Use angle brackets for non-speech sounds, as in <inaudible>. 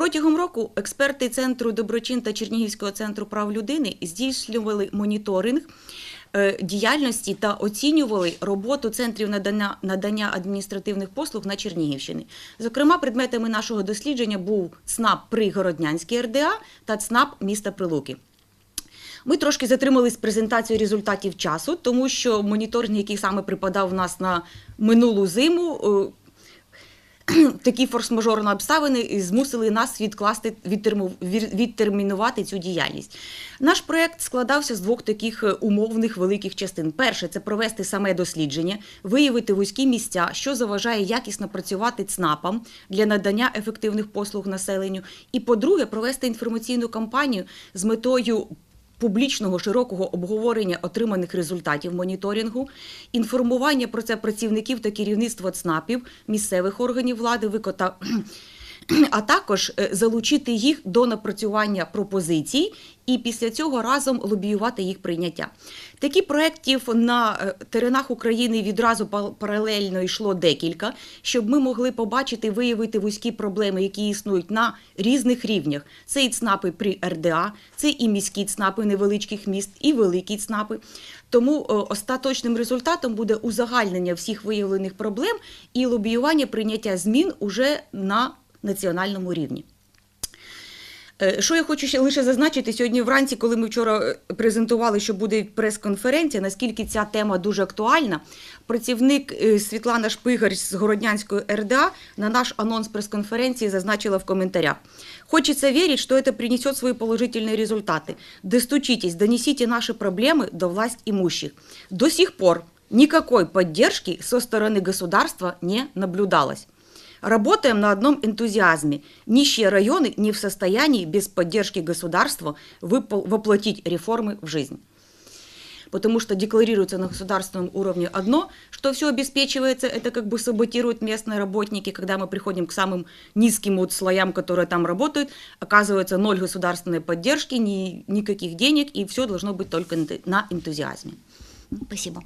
Протягом року експерти Центру доброчин та Чернігівського центру прав людини здійснювали моніторинг е, діяльності та оцінювали роботу центрів надання, надання адміністративних послуг на Чернігівщині. Зокрема, предметами нашого дослідження був ЦНАП при Городнянській РДА та ЦНАП міста Прилуки. Ми трошки затримались презентацією результатів часу, тому що моніторинг, який саме припадав в нас на минулу зиму, е, <clears throat> такі форс-мажорні обставини змусили нас відкласти відтермінувати цю діяльність. Наш проект складався з двох таких е, умовних великих частин. Перше це провести саме дослідження, виявити вузькі місця, що заважає якісно працювати ЦНАПам для надання ефективних послуг населенню. І по-друге, провести інформаційну кампанію з метою публічного широкого обговорення отриманих результатів моніторингу, інформування про це працівників та керівництва ЦНАПів, місцевих органів влади, викота. <clears throat> А також е, залучити їх до напрацювання пропозицій і після цього разом лобіювати їх прийняття. Таких проєктів на е, теренах України відразу па- паралельно йшло декілька, щоб ми могли побачити виявити вузькі проблеми, які існують на різних рівнях. Це і ЦНАПи при РДА, це і міські ЦНАПи невеличких міст, і великі ЦНАПи. Тому е, остаточним результатом буде узагальнення всіх виявлених проблем і лобіювання прийняття змін уже на національному рівні. Е, Що я хочу ще лише зазначити сьогодні вранці, коли ми вчора е, презентували, що буде прес-конференція, наскільки ця тема дуже актуальна. Працівник е, Світлана Шпигар з Городнянської РДА на наш анонс прес-конференції зазначила в коментарях. Хочется верить, что это принесет свои положительные результаты. Достучитесь, донесите наши проблемы до власть имущих. До сих пор никакой поддержки со стороны государства не наблюдалось. Работаем на одном энтузиазме. Нищие районы не в состоянии без поддержки государства воплотить реформы в жизнь. Потому что декларируется на государственном уровне одно, что все обеспечивается, это как бы саботируют местные работники, когда мы приходим к самым низким вот слоям, которые там работают, оказывается ноль государственной поддержки, ни, никаких денег, и все должно быть только на энтузиазме. Спасибо.